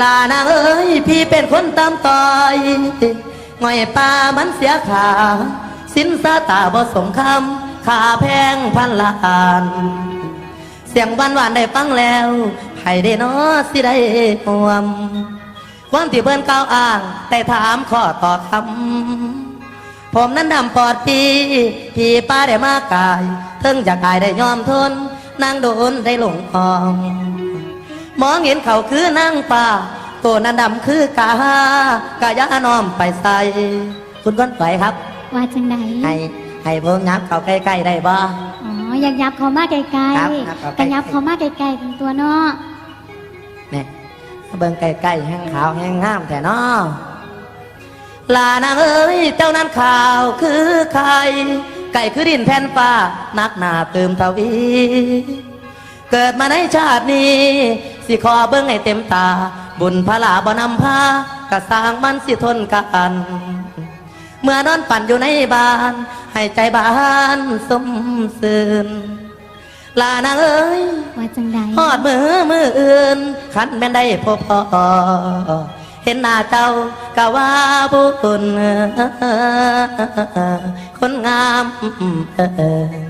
ลานาเอ้ยพี่เป็นคนตามต่อยง่อยปลามันเสียขา สินสาตาบ่สมคำขาแพงพันล้าน เสียงหวานหวานได้ฟังแล้วไผได้นอสิได้หวม ความที่เพิ่นกล่าวอ้างแต่ถามข้อต่อคำผมนั้นดำปอดปีพี่ป้าได้มากายเทิงจะกายได้ยอมทนนางโดนได้หลงคอง มองเห็นเขาคือนางป่าตัวนั้นดำคือกากายาน้อมไปใส่คุณก้อนไหวครับ ว่าจังไดให้ให้พวกยับเขาใกล้ๆได้บ่อ๋ออยากยับเขามาไกลครับๆครับเอาใกล้ๆกันยับเขามาไกลๆเป็นตัวเนาะเนี่ยเบิ่งใกล้ๆแห้งขาวแห้งงามแต่นอลานางเอ้ยเจ้านั้นข่าวคือใคร ไก่คือดินแผ่นฟ้านักหนาเติมทวี เกิดมาในชาตินี้ สิขอเบิ่งให้เต็มตา บุญพลาบ่นำพากะสร้างมันสิทนกันเมื่อนอนปั่นอยู่ในบ้าน ให้ใจบ้านสมสืนลานางเอ้ยว่าจังไดฮอดมือมืออื่นคันแม่นได้พบพอเห็นหน้าเจ้ากะว่าบุญคนงามเออ